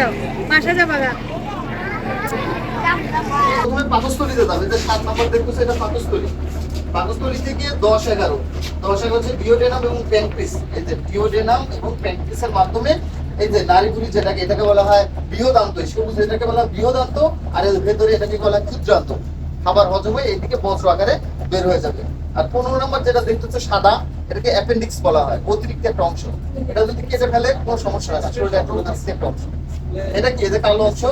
যাও, বাসা যাও বাগা প্রথমে পাকস্থলীতে যাবে যে সাত নম্বর দেখতেছো, এটা পাকস্থলী। পাকস্থলী থেকে দশ এগারো। দশ এগারো হচ্ছে ডিওডেনাম এবং প্যাঙ্ক্রিস এই যে ডিওডেনাম এবং প্যাঙ্ক্রিসের মাধ্যমে এই যে নারীগুলি যেটাকে, এটাকে বলা হয় বৃহদান্ত। সবুজ এটাকে বলা হয় বৃহদান্ত, আর এর ভেতরে এটাকে বলা হয় ক্ষুদ্রান্ত। খাবার হজম হয়ে এইদিকে বজ্র আকারে বের হয়ে যাবে। আর পনেরো নম্বর যেটা দেখতে হচ্ছে সাদা, এটাকে অ্যাপেন্ডিক্স বলা হয়। অতিরিক্ত একটা অংশ। এটা যদি কেটে ফেলে, কোনো সমস্যা হয় না। শরীরে একটা অতিরিক্ত একটা অংশ। এটা কি যে কালো অংশ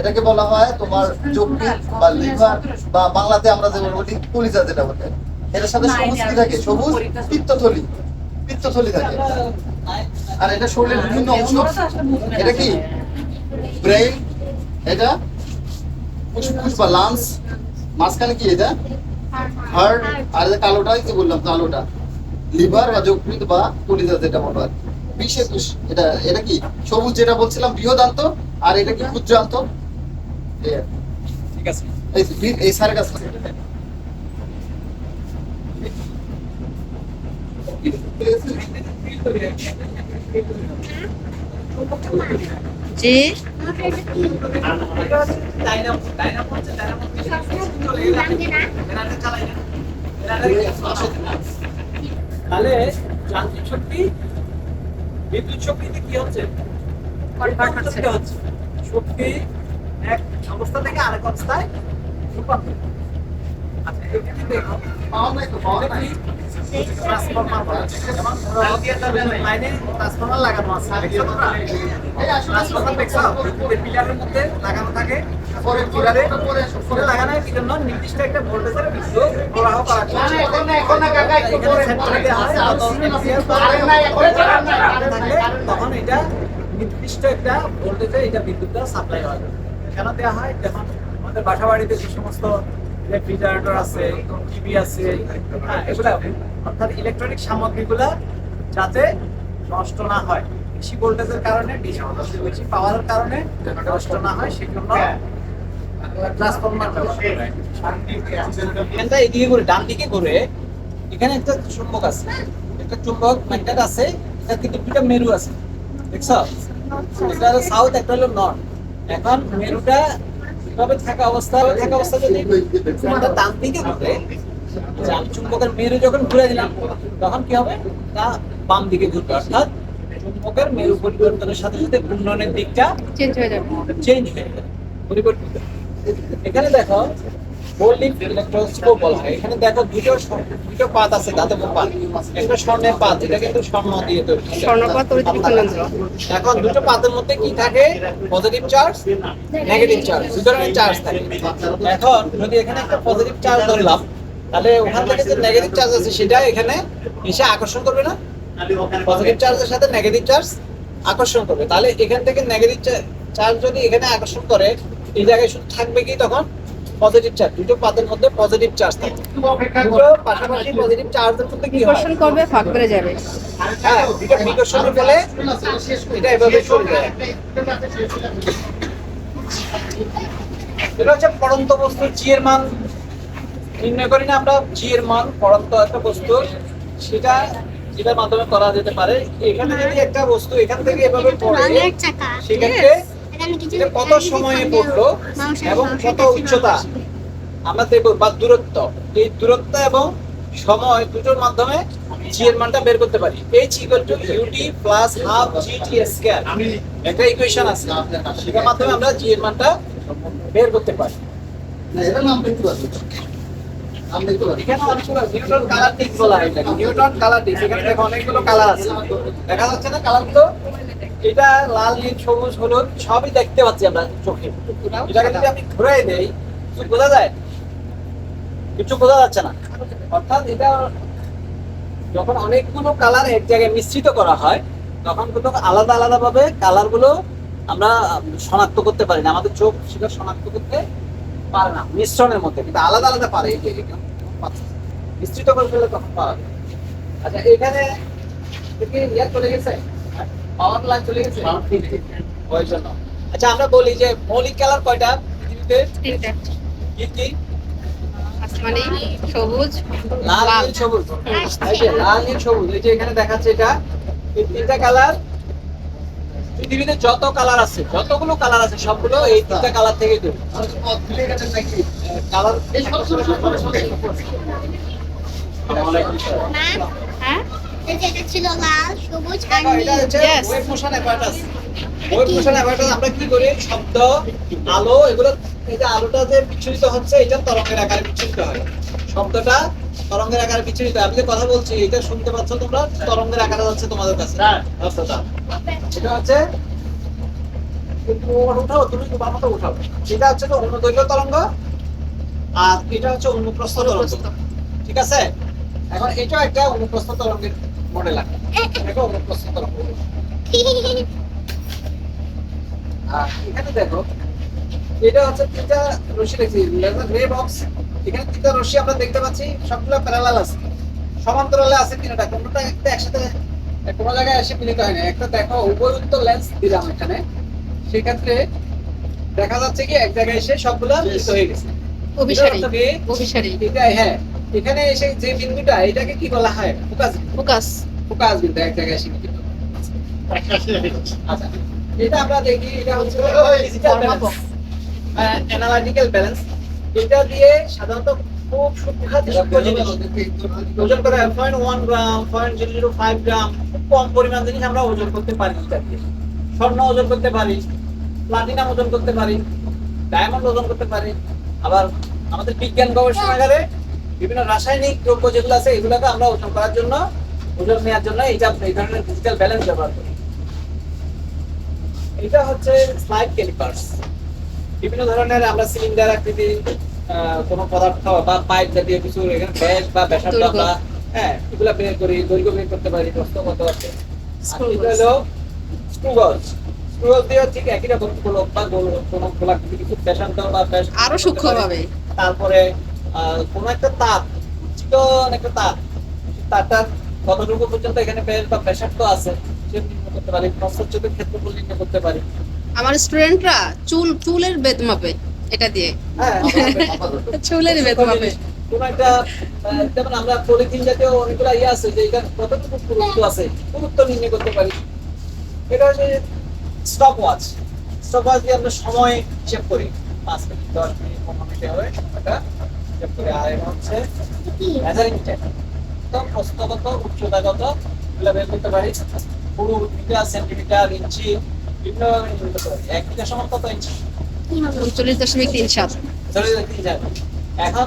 এটাকে বলা হয় তোমার যকৃৎ বা লিভার বা বাংলাতে আমরা যে বলি কলিজা যেটা বলে। এটার সাথে সবুজ কি থাকে? সবুজ পিত্তথলি। পিত্তথলি থাকে। আর এটা শরীরের বিভিন্ন অংশ। এটা কি? ব্রেইন। এটা? ফুসফুস বা লাংস। মাঝখানে কি এটা? হার্ট আর কালোটা কি বললাম কালোটা। লিভার বা যকৃৎ বা কলিজা যেটা বলা হয়। বিশ একুশ এটা এটা কি? সবুজ যেটা বলছিলাম বৃহদান্ত আর এটা কি ক্ষুদ্রান্ত? ঠিক আছে। এই স্যারের কাছে জি। তাহলে যান্ত্রিক শক্তি বিদ্যুৎ শক্তিতে কি হচ্ছে? শক্তি এক অবস্থা থেকে আরেক অবস্থায় রূপান্তর একটা ভোল্টেজের বিদ্যুৎ প্রবাহ না। তখন এটা নির্দিষ্ট একটা ভোল্টেজে এটা বিদ্যুৎটা সাপ্লাই হয় কেন দেওয়া হয় যখন আমাদের বাসা বাড়িতে যে সমস্ত রেফ্রিজারেটর আছে, টিভি আছে হ্যাঁ এগুলা অর্থাৎ ইলেকট্রনিক সামগ্রীগুলা যাতে নষ্ট না হয়। বেশি ভোল্টেজের কারণে, বেশি পাওয়ারের কারণে নষ্ট না হয়, সেজন্য করা। হয়। এখানে একটা চুম্বক আছে একটা চুম্বক আছে দুটা মেরু আছে, দেখছ? এটা সাউথ একটা হলো নর্থ এখন মেরুটা এভাবে থাকা অবস্থা থাকা অবস্থা যদি ফ্যানটা ডান দিকে ঘুরে যে আমি চুম্বকের মেরু যখন ঘুরে দিলাম তখন কি হবে? তা বাম দিকে ঘুরবে। অর্থাৎ চুম্বকের মেরু পরিবর্তনের সাথে সাথে ঘূর্ণনের দিকটা চেঞ্জ হয়ে যাবে। চেঞ্জ হয়ে যাবে পরিবর্তিত এখানে দেখো ইলেকট্রোস্কোপ বলা হয় এখানে দেখো দুটো দুটো পাত আছে ধাতব পাত। একটা স্বর্ণের পাত কিন্তু স্বর্ণ দিয়ে তৈরি। স্বর্ণপাত এখন দুটো পাতের মধ্যে কি থাকে? পজিটিভ চার্জ নেগেটিভ চার্জ ধরনের চার্জ থাকে। এখন যদি এখানে একটা পজিটিভ চার্জ ধরলাম তাহলে ওখান থেকে যে নেগেটিভ চার্জ আছে সেটা এখানে এসে আকর্ষণ করবে না? পজিটিভ চার্জের সাথে নেগেটিভ চার্জ আকর্ষণ করবে। তাহলে এখান থেকে নেগেটিভ চার্জ যদি এখানে আকর্ষণ করে এই জায়গায় শুধু থাকবে কি তখন? পজিটিভ চার্জ দুটো পাতের মধ্যে পজিটিভ চার্জ থাকবে দুটো পাশাপাশি পজিটিভ চার্জের মধ্যে কি হয়? বিকর্ষণ করবে ফাঁক করে যাবে। হ্যাঁ দুটো বিকর্ষণের ফলে এটা এভাবে সরে যায় এটা হচ্ছে পরন্ত বস্তুর জি এর মান। নির্ণয় করি না আমরা জি এর মান পরন্ত একটা বস্তু। সেটা যেটার মাধ্যমে করা যেতে পারে। এখানে যদি একটা বস্তু এখান থেকে এভাবে পড়ে সেক্ষেত্রে কত সময়ে পড়ল এবং কত উচ্চতা আমরা দেখব বা দূরত্ব। এই দূরত্ব এবং সময় দুটোর মাধ্যমে জি এর মানটা বের করতে পারি। H equal to U T plus half G T square একটা ইকুয়েশন আছে। সেটার মাধ্যমে আমরা জি এর মানটা বের করতে পারি। নিউটন কালার টিক বলা হয় নিউটন কালার টিক। এখানে দেখো অনেকগুলো কালার আছে। দেখা যাচ্ছে না কালারগুলো এটা লাল, নীল, সবুজ, হলুদ, সবই দেখতে পাচ্ছি আমরা চোখে। এটাকে যদি আমি ঘুরাই দেই, কিছু বোঝা যায়? কিছু বোঝা যাচ্ছে না। অর্থাৎ এটা যখন অনেকগুলো কালার এক জায়গায় মিশ্রিত করা হয়, তখন কিন্তু আলাদা আলাদা ভাবে কালারগুলো আমরা শনাক্ত করতে পারি না। আমাদের চোখ সেটা শনাক্ত করতে পারে না, মিশ্রণের মধ্যে। কিন্তু আলাদা আলাদা পারে এই মিশ্রিত করে ফেলে তখন পাওয়া যায়। আচ্ছা এখানে থেকে চলে গেছে? পাওয়ার চলে গেছে? ওই জন্য আচ্ছা আমরা বলি যে মৌলিক কালার কয়টা পৃথিবীতে? তিনটা। কি কি? আসমানি সবুজ লাল লাল। নীল সবুজ। এই যে লাল নীল সবুজ এই যে এখানে দেখাচ্ছে এটা এই তিনটা কালার পৃথিবীতে যত কালার আছে যতগুলো কালার আছে সবগুলো এই তিনটা কালার থেকে তৈরি কালার এই সরো, সরো, সরো, সরো, সরো, সরো। এই যে এটা ছিল লাল সবুজ আর নীল হচ্ছে Yes. Motion apparatus wave motion apparatus আমরা কি করি? শব্দ আলো এগুলো এই যে আলোটা যে বিচ্ছুরিত হচ্ছে এটা তরঙ্গের আকারে বিচ্ছুরিত হয়। শব্দটা তরঙ্গের আকারে বিচ্ছুরিত। আমি যে কথা বলছি এটা শুনতে পাচ্ছ তোমরা? তরঙ্গের আকারে যাচ্ছে তোমাদের কাছে। শব্দটা। এটা হচ্ছে উঠাও তুমি তোমার মতো উঠাও। এটা হচ্ছে তো অনুদৈর্ঘ্য তরঙ্গ আর এটা হচ্ছে অনুপ্রস্থ তরঙ্গ। ঠিক আছে? এখন এটাও একটা অনুপ্রস্থ তরঙ্গের আর এখানে দেখো এটা হচ্ছে তিনটা রশ্মি দেখছি। গ্রে বক্স এখানে তিনটা রশ্মি আমরা দেখতে পাচ্ছি সবগুলো প্যারালাল আছে। সমান্তরালে আছে তিনটা কোনটা একটা একসাথে কোনো জায়গায় এসে মিলিত হয় না। একটা দেখো উপযুক্ত লেন্স দিলাম এখানে। সেক্ষেত্রে দেখা যাচ্ছে কি এক জায়গায় এসে সবগুলো মিলিত হয়ে গেছে। অভিসারী। অভিসারী। এটা হ্যাঁ এখানে এসে যে বিন্দুটা এটাকে কি বলা হয়? Focus focus. ফোকাস বিন্দু এক জায়গায় এসে আচ্ছা এটা আমরা দেখি এটা হচ্ছে ডিজিটাল পরমাপক। অ্যানালাইটিক্যাল ব্যালেন্স এটা দিয়ে সাধারণত খুব সূক্ষ্ম সূক্ষ্ম জিনিস। ওজন করা point one gram point zero zero five gram খুব কম পরিমাণ জিনিস আমরা ওজন করতে পারি এটা দিয়ে স্বর্ণ ওজন করতে পারি প্লাটিনাম ওজন করতে পারি ডায়মন্ড ওজন করতে পারি। আবার আমাদের বিজ্ঞান গবেষণাগারে বিভিন্ন রাসায়নিক দ্রব্য যেগুলো আছে এগুলোকে আমরা ওজন করার জন্য ওজন নেওয়ার জন্য এইটা এই ধরনের ডিজিটাল ব্যালেন্স ব্যবহার করি। এটা হচ্ছে স্লাইড ক্যালিপার্স বিভিন্ন ধরনের আমরা সিলিন্ডার আকৃতি কোনো পদার্থ বা পাইপ জাতীয় কিছু এখানে ব্যাস বা ব্যাসার্ধ দৈর্ঘ্য। আমরা হ্যাঁ এগুলো বের করি দৈর্ঘ্য বের করতে পারি প্রস্থ কত আছে আর এটা হলো স্ক্রু গজ। দিয়ে ঠিক একই রকম গোলক বা গোল কোনো গোলাকৃতি কিছু ব্যাসার্ধ বা ব্যাস আরও সূক্ষ্মভাবে। তারপরে কোনো একটা তাপ চিকন একটা তাপ তারটার কতটুকু পর্যন্ত এখানে ব্যাস বা ব্যাসার্ধ আছে সে নির্ণয় করতে পারি প্রস্থচ্ছেদের ক্ষেত্রফল নির্ণয় করতে পারি। আমার স্টুডেন্টরা চুল চুলের বেদ মাপে এটা দিয়ে। হ্যাঁ চুলের বেদ মাপে। কোন একটা যেমন আমরা পলিথিন জাতীয় অনেকগুলো ইয়ে আছে যে এটা কতটুকু পুরুত্ব আছে পুরুত্ব নির্ণয় করতে পারি। এটা হচ্ছে স্টপ ওয়াচ স্টপ ওয়াচ দিয়ে আমরা সময় হিসেব করি। পাঁচ মিনিট দশ মিনিট পনেরো মিনিট হবে এটা হিসেব করি আর এটা হচ্ছে মেজারিং টেপ তো প্রস্থগত উচ্চতাগত এগুলো বের করতে পারি। পুরো মিটার সেন্টিমিটার ইঞ্চি বিভিন্ন নির্ণয় এক মিটার সমান কত ইঞ্চি উনচল্লিশ দশমিক তিন সাত। এখন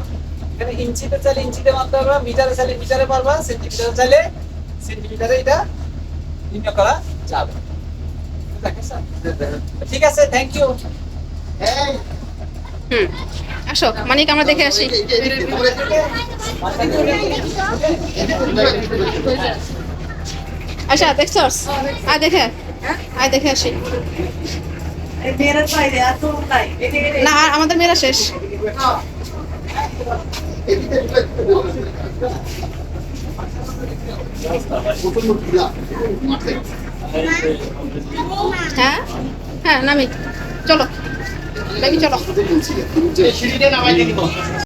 এখানে ইঞ্চিতে চাইলে ইঞ্চিতে পারবা মিটারে চাইলে মিটারে পারবা সেন্টিমিটারে চাইলে সেন্টিমিটারে এটা নির্ণয় করা যাবে। ঠিক আছে থ্যাংক ইউ হুম। আসো, মানিক, আমরা দেখে আসি। আচ্ছা দেখছস আয়, দেখে আয়। দেখে আসি। না আমাদের মেয়েরা শেষ। মাঠে। হ্যাঁ নামি। চলো। বেবি চলো